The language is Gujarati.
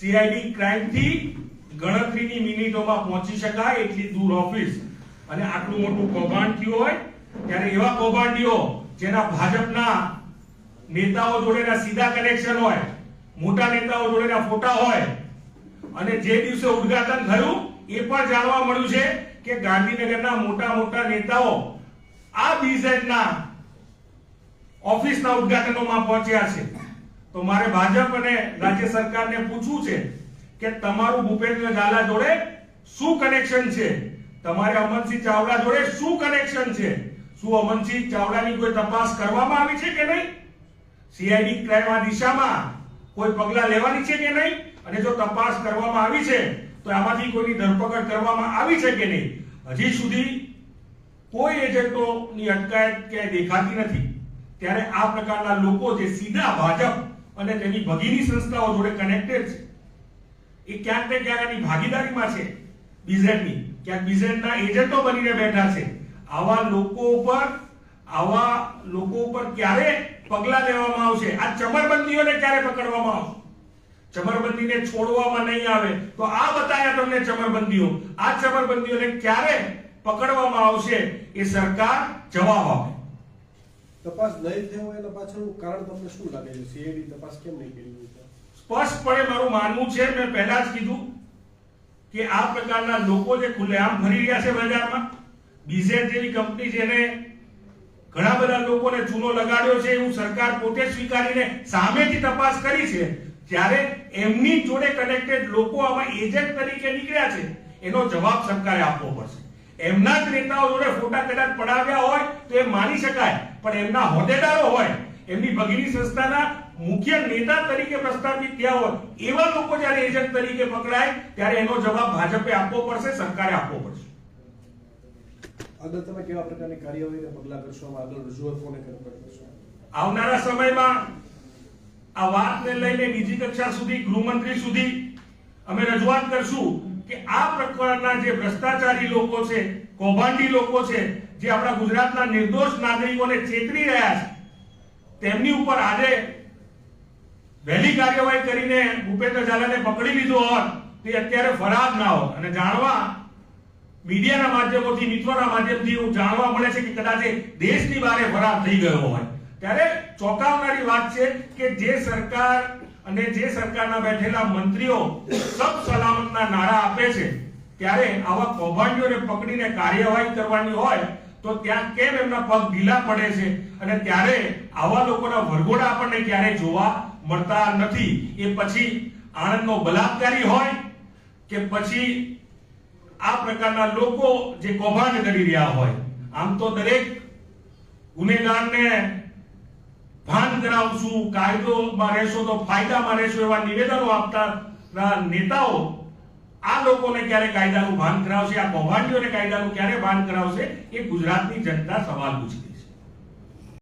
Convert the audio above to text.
સીઆઈડી ક્રાઇમથી ગણતરીની મિનિટોમાં પહોંચી શકાય એટલી દૂર ઓફિસ અને આટલું મોટું કૌભાંડ થયું હોય, ત્યારે એવા કૌભાંડીઓ જેના ભાજપના નેતાઓ જોડેના સીધા કનેક્શન હોય, મોટા નેતાઓ જોડેના ફોટા હોય, અને જે દિવસે ઉદ્ઘાટન થયું, એ પણ જાણવા મળ્યું છે કે ગાંધીનગરના મોટા મોટા નેતાઓ આ બીઝેડના ઓફિસના ઉદ્ઘાટનોમાં પહોંચ્યા છે. તો મારે ભાજપ અને રાજ્ય સરકારને પૂછવું છે કે તમારું ભૂપેન્દ્ર ઝાલા જોડે શું કનેક્શન છે? તમારે અમનસિંહ ચાવડા જોડે શું કનેક્શન છે? શું અમનસિંહ ચાવડાની કોઈ તપાસ કરવામાં આવી છે કે નહીં? સીઆઈડી ક્રાઇમ દિશામાં કોઈ પગલાં લેવાની છે કે નહીં? અને જો તપાસ કરવામાં આવી છે, તો આમાંથી કોઈની ધરપકડ કરવામાં આવી છે કે નહીં? હજી સુધી કોઈ એજન્ટોની અટકાયત ક્યાંય દેખાતી નથી. ત્યારે આ પ્રકારના લોકો જે સીધા ભાજપ અને તેની ભગીની સંસ્થાઓ જોડે કનેક્ટેડ છે. એ ક્યાંક ને ક્યાંક એની ભાગીદારીમાં છે. બીઝેડની ક્યાંક બીઝેડના એજન્ટો બનીને બેઠા છે. આવા લોકો ઉપર, આવા લોકો ઉપર ક્યારે પગલા લેવામાં આવશે? આ ચમરબંધીઓને ક્યારે પકડવામાં આવશે? ચમરબંધીને છોડવામાં નહીં આવે. તો આ બતાયા તમને ચમરબંધીઓ. આ ચમરબંધીઓને ક્યારે પકડવામાં આવશે? એ સરકાર જવાબ આપે. તપાસ નહીં થયો એના પાછળનું કારણ તમને શું લાગે છે સીએડી તપાસ કેમ નહીં કરી? સ્પષ્ટપણે મારું માનવું છે, મેં પહેલા જ કીધું કે આ પ્રકારના લોકો જે ખુલ્લેઆમ ફરી રહ્યા છે બજારમાં બીઝેડ જેવી કંપની જેને ઘણા બધા લોકોને ચૂનો લગાડ્યો છે, એવું સરકાર પોતે સ્વીકારીને સામેથી તપાસ કરી છે ત્યારે એમની જોડે કનેક્ટેડ લોકો આમાં એજન્ટ તરીકે નીકળ્યા છે, એનો જવાબ સરકારે આપવો પડશે એમના જ નેતાઓ જોડે ફોટા કદાચ પડાવ્યા હોય તો એ માની શકાય પણ એમના હોદ્દેદારો હોય એમની ભગીની સંસ્થાના મુખ્ય નેતા તરીકે પ્રસ્થાપિત થયા હોય એવા લોકો જ્યારે એજન્ટ તરીકે પકડાય ત્યારે એનો જવાબ ભાજપે આપવો પડશે સરકારે આપવો પડશે. આગળ તમે કેવા પ્રકારની કાર્યવાહી પગલાં કરશો? આગળ રજૂઆત કોને કરશો? આવનારા સમયમાં આ વાતને લઈને બીજી કક્ષા સુધી ગૃહમંત્રી સુધી અમે રજૂઆત કરશું. કે આ પ્રકારના જે ભ્રષ્ટાચારી લોકો છે, કૌભાંડી લોકો છે, જે આપણા ગુજરાતના નિર્દોષ નાગરિકોને ચેતરી રહ્યા છે, તેમની ઉપર આજે વહેલી કાર્યવાહી કરીને ભૂપેન્દ્ર ઝાલાને પકડી લીધો હોત, તે અત્યારે ફરાર ના હોત. અને જાણવા મીડિયાના માધ્યમોથી, મિત્રોના માધ્યમથી એવું જાણવા મળે છે કે કદાચ દેશની બહાર ફરાર થઈ ગયો હોય. ત્યારે ચોંકાવનારી વાત છે કે જે સરકાર અને જે સરકારના બેઠેલા મંત્રીઓ સબ સલામતના નારા આપે છે, ત્યારે આવા કૌભાંડીઓને પકડીને કાર્યવાહી કરવાની હોય, તો ત્યાં કેમ એમના પગ ઢીલા પડે છે? અને ત્યારે આવા લોકોના વરઘોડા આપણને ક્યારેય જોવા મળતા નથી. એ પછી આણંદનો બલાત્કારી હોય, કે પછી આ પ્રકારના લોકો જે કૌભાંડ કરી રહ્યા હોય, આમ તો દરેક ગુનેગારને ભાન કરાવશું કાયદોમાં રહેશો તો ફાયદામાં રહેશો એવા નિવેદનો આપતા નેતાઓ આ લોકોને ક્યારે કાયદાનું ભાન કરાવશે? આ કૌભાંડીઓને કાયદાનું ક્યારે ભાન કરાવશે? એ ગુજરાતની જનતા સવાલ પૂછે.